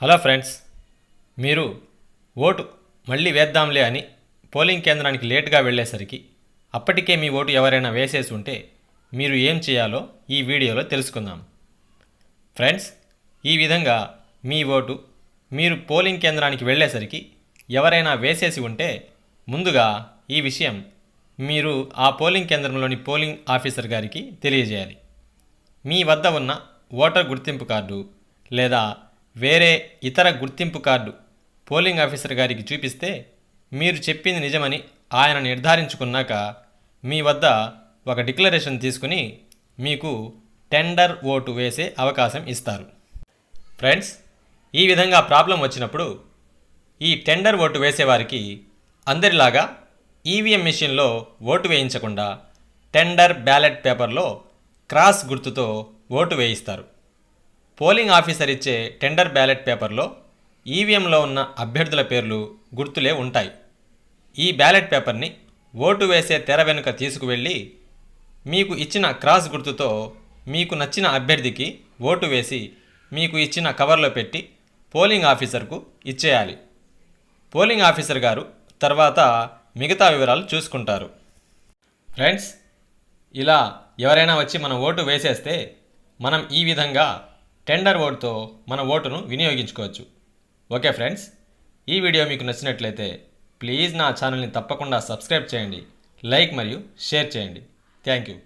Hello friends మీరు vote మళ్ళీ వేద్దాంలే అని పోలింగ్ కేంద్రానికి లేటుగా వెళ్ళేసరికి అప్పటికే మీ ఓటు ఎవరైనా వేసేసి ఉంటే మీరు ఏం చేయాలో ఈ వీడియోలో తెలుసుకుందాం. ఫ్రెండ్స్ ఈ విధంగా మీ ఓటు మీరు పోలింగ్ కేంద్రానికి వెళ్ళేసరికి ఎవరైనా వేసేసి ఉంటే ముందుగా ఈ విషయం మీరు ఆ పోలింగ్ కేంద్రంలోని పోలింగ్ ఆఫీసర్ గారికి తెలియజేయాలి. మీ వద్ద ఉన్న ఓటర్ గుర్తింపు కార్డు లేదా వేరే ఇతర గుర్తింపు కార్డు పోలింగ్ ఆఫీసర్ గారికి చూపిస్తే మీరు చెప్పింది నిజమని ఆయన నిర్ధారించుకున్నాక మీ వద్ద ఒక డిక్లరేషన్ తీసుకుని మీకు టెండర్ ఓటు వేసే అవకాశం ఇస్తారు. ఫ్రెండ్స్ ఈ విధంగా ప్రాబ్లం వచ్చినప్పుడు ఈ టెండర్ ఓటు వేసేవారికి అందరిలాగా ఈవీఎం మెషిన్లో ఓటు వేయించకుండా టెండర్ బ్యాలెట్ పేపర్లో క్రాస్ గుర్తుతో ఓటు వేయిస్తారు. పోలింగ్ ఆఫీసర్ ఇచ్చే టెండర్ బ్యాలెట్ పేపర్లో ఈవీఎంలో ఉన్న అభ్యర్థుల పేర్లు గుర్తులే ఉంటాయి. ఈ బ్యాలెట్ పేపర్ని ఓటు వేసే తెర వెనుక తీసుకువెళ్ళి మీకు ఇచ్చిన క్రాస్ గుర్తుతో మీకు నచ్చిన అభ్యర్థికి ఓటు వేసి మీకు ఇచ్చిన కవర్లో పెట్టి పోలింగ్ ఆఫీసర్కు ఇచ్చేయాలి. పోలింగ్ ఆఫీసర్ గారు తర్వాత మిగతా వివరాలు చూసుకుంటారు. ఫ్రెండ్స్ ఇలా ఎవరైనా వచ్చి మన ఓటు వేసేస్తే మనం ఈ విధంగా టెండర్ ఓటుతో మన ఓటును వినియోగించుకోవచ్చు. ఓకే ఫ్రెండ్స్ ఈ వీడియో మీకు నచ్చినట్లయితే ప్లీజ్ నా ఛానల్ని తప్పకుండా సబ్స్క్రైబ్ చేయండి లైక్ మరియు షేర్ చేయండి. Thank you.